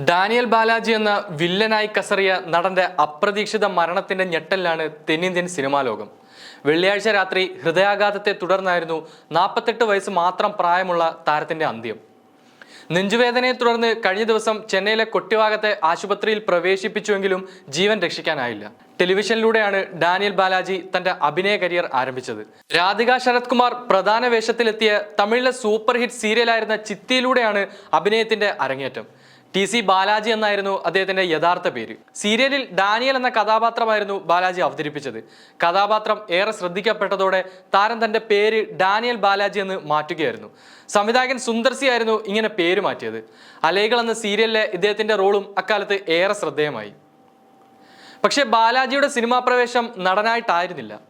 Daniel Balaji എന്ന വില്ലനായി കസറിയ നടന്റെ അപ്രതീക്ഷിത മരണത്തിന്റെ ഞെട്ടലാണ് തെന്നിന്ത്യൻ സിനിമാ ലോകം. വെള്ളിയാഴ്ച രാത്രി ഹൃദയാഘാതത്തെ തുടർന്നായിരുന്നു നാൽപ്പത്തെട്ട് വയസ്സ് മാത്രം പ്രായമുള്ള താരത്തിന്റെ അന്ത്യം. നെഞ്ചുവേദനയെ തുടർന്ന് കഴിഞ്ഞ ദിവസം ചെന്നൈയിലെ കൊട്ടിവാകത്തെ ആശുപത്രിയിൽ പ്രവേശിപ്പിച്ചുവെങ്കിലും ജീവൻ രക്ഷിക്കാനായില്ല. ടെലിവിഷനിലൂടെയാണ് ഡാനിയൽ ബാലാജി തന്റെ അഭിനയ കരിയർ ആരംഭിച്ചത്. രാധിക ശരത് കുമാർ പ്രധാന വേഷത്തിലെത്തിയ തമിഴിലെ സൂപ്പർ ഹിറ്റ് സീരിയലായിരുന്ന ചിത്തിയിലൂടെയാണ് അഭിനയത്തിന്റെ അരങ്ങേറ്റം. ടി സി ബാലാജി എന്നായിരുന്നു അദ്ദേഹത്തിന്റെ യഥാർത്ഥ പേര്. സീരിയലിൽ ഡാനിയൽ എന്ന കഥാപാത്രമായിരുന്നു ബാലാജി അവതരിപ്പിച്ചത്. കഥാപാത്രം ഏറെ ശ്രദ്ധിക്കപ്പെട്ടതോടെ താരം തന്റെ പേര് ഡാനിയൽ ബാലാജി എന്ന് മാറ്റുകയായിരുന്നു. സംവിധായകൻ സുന്ദർസി ആയിരുന്നു ഇങ്ങനെ പേര് മാറ്റിയത്. അലൈകൾ എന്ന സീരിയലിലെ ഇദ്ദേഹത്തിന്റെ റോളും അക്കാലത്ത് ഏറെ ശ്രദ്ധേയമായി. പക്ഷേ ബാലാജിയുടെ സിനിമാ പ്രവേശം നടനായിട്ടായിരുന്നില്ല.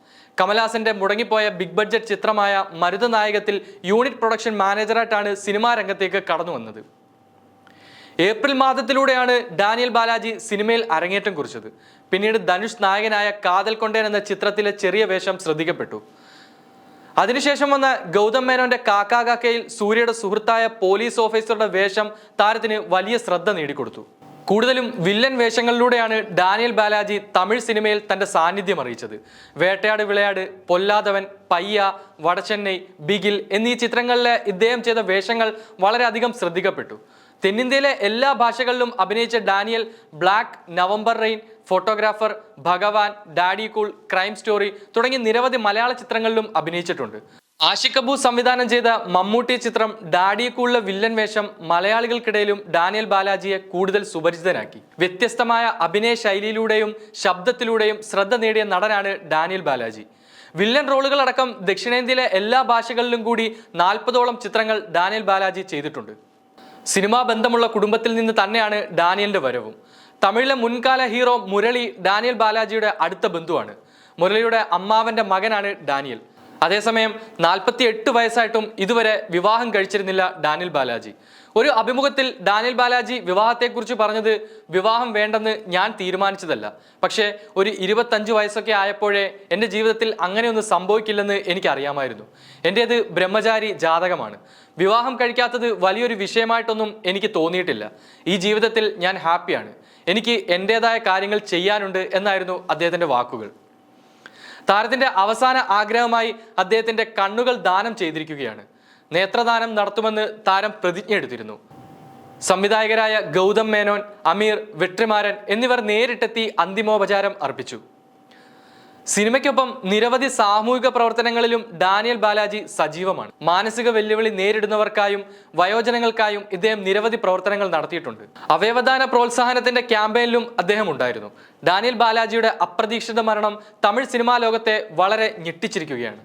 കമൽഹാസന്റെ മുടങ്ങിപ്പോയ ബിഗ് ബഡ്ജറ്റ് ചിത്രമായ മരുതനായകത്തിൽ യൂണിറ്റ് പ്രൊഡക്ഷൻ മാനേജറായിട്ടാണ് സിനിമാ രംഗത്തേക്ക് കടന്നു വന്നത്. ഏപ്രിൽ മാസത്തിലൂടെയാണ് ഡാനിയൽ ബാലാജി സിനിമയിൽ അരങ്ങേറ്റം കുറിച്ചത്. പിന്നീട് ധനുഷ് നായകനായ കാതൽ കൊണ്ടേൻ എന്ന ചിത്രത്തിലെ ചെറിയ വേഷം ശ്രദ്ധിക്കപ്പെട്ടു. അതിനുശേഷം വന്ന ഗൗതം മേനോന്റെ കാക്കാ കാക്കയിൽ സൂര്യയുടെ സുഹൃത്തായ പോലീസ് ഓഫീസറുടെ വേഷം താരത്തിന് വലിയ ശ്രദ്ധ നേടിക്കൊടുത്തു. കൂടുതലും വില്ലൻ വേഷങ്ങളിലൂടെയാണ് ഡാനിയൽ ബാലാജി തമിഴ് സിനിമയിൽ തന്റെ സാന്നിധ്യം അറിയിച്ചത്. വേട്ടയാട് വിളയാട് പൊല്ലാതവൻ പയ്യ വടച്ചെന്നൈ ബിഗിൽ എന്നീ ചിത്രങ്ങളിലെ ഇദ്ദേഹം ചെയ്ത വേഷങ്ങൾ വളരെയധികം ശ്രദ്ധിക്കപ്പെട്ടു. തെന്നിന്ത്യയിലെ എല്ലാ ഭാഷകളിലും അഭിനയിച്ച Daniel black November rain photographer Bhagavan daddy cool crime story തുടങ്ങി നിരവധി മലയാള ചിത്രങ്ങളിലും അഭിനയിച്ചിട്ടുണ്ട്. ആഷിഖ് കപൂർ സംവിധാനം ചെയ്ത മമ്മൂട്ടി ചിത്രം ഡാഡി കൂളിലെ വില്ലൻ വേഷം മലയാളികൾക്കിടയിലും ഡാനിയൽ ബാലാജിയെ കൂടുതൽ സുപരിചിതനാക്കി. വ്യത്യസ്തമായ അഭിനയ ശൈലിയിലൂടെയും ശബ്ദത്തിലൂടെയും ശ്രദ്ധ നേടിയ നടനാണ് ഡാനിയൽ ബാലാജി. വില്ലൻ റോളുകളടക്കം ദക്ഷിണേന്ത്യയിലെ എല്ലാ ഭാഷകളിലും കൂടി നാൽപ്പതോളം ചിത്രങ്ങൾ ഡാനിയൽ ബാലാജി ചെയ്തിട്ടുണ്ട്. സിനിമാ ബന്ധമുള്ള കുടുംബത്തിൽ നിന്ന് തന്നെയാണ് ഡാനിയലിന്റെ വരവും. തമിഴിലെ മുൻകാല ഹീറോ മുരളി ഡാനിയൽ ബാലാജിയുടെ അടുത്ത ബന്ധുവാണ്. മുരളിയുടെ അമ്മാവന്റെ മകനാണ് ഡാനിയൽ. അതേസമയം നാൽപ്പത്തി എട്ട് വയസ്സായിട്ടും ഇതുവരെ വിവാഹം കഴിച്ചിരുന്നില്ല ഡാനിൽ ബാലാജി. ഒരു അഭിമുഖത്തിൽ ഡാനിൽ ബാലാജി വിവാഹത്തെക്കുറിച്ച് പറഞ്ഞത് വിവാഹം വേണ്ടെന്ന് ഞാൻ തീരുമാനിച്ചതല്ല. പക്ഷേ ഒരു ഇരുപത്തഞ്ച് വയസ്സൊക്കെ ആയപ്പോഴേ എന്റെ ജീവിതത്തിൽ അങ്ങനെയൊന്നും സംഭവിക്കില്ലെന്ന് എനിക്കറിയാമായിരുന്നു. എന്റേത് ബ്രഹ്മചാരി ജാതകമാണ്. വിവാഹം കഴിക്കാത്തത് വലിയൊരു വിഷയമായിട്ടൊന്നും എനിക്ക് തോന്നിയിട്ടില്ല. ഈ ജീവിതത്തിൽ ഞാൻ ഹാപ്പിയാണ്. എനിക്ക് എന്റേതായ കാര്യങ്ങൾ ചെയ്യാനുണ്ട് എന്നായിരുന്നു അദ്ദേഹത്തിന്റെ വാക്കുകൾ. താരത്തിന്റെ അവസാന ആഗ്രഹമായി അദ്ദേഹത്തിന്റെ കണ്ണുകൾ ദാനം ചെയ്തിരിക്കുകയാണ്. നേത്രദാനം നടത്തുമെന്ന് താരം പ്രതിജ്ഞ എടുത്തിരുന്നു. സംവിധായകരായ ഗൗതം മേനോൻ അമീർ വെട്രിമാരൻ എന്നിവർ നേരിട്ടെത്തി അന്തിമോപചാരം അർപ്പിച്ചു. സിനിമയ്ക്കൊപ്പം നിരവധി സാമൂഹിക പ്രവർത്തനങ്ങളിലും ഡാനിയൽ ബാലാജി സജീവമാണ്. മാനസിക വെല്ലുവിളി നേരിടുന്നവർക്കായും വയോജനങ്ങൾക്കായും ഇദ്ദേഹം നിരവധി പ്രവർത്തനങ്ങൾ നടത്തിയിട്ടുണ്ട്. അവയവദാന പ്രോത്സാഹനത്തിന്റെ ക്യാമ്പയിനിലും അദ്ദേഹം ഉണ്ടായിരുന്നു. ഡാനിയൽ ബാലാജിയുടെ അപ്രതീക്ഷിത മരണം തമിഴ് സിനിമാ ലോകത്തെ വളരെ ഞെട്ടിച്ചിരിക്കുകയാണ്.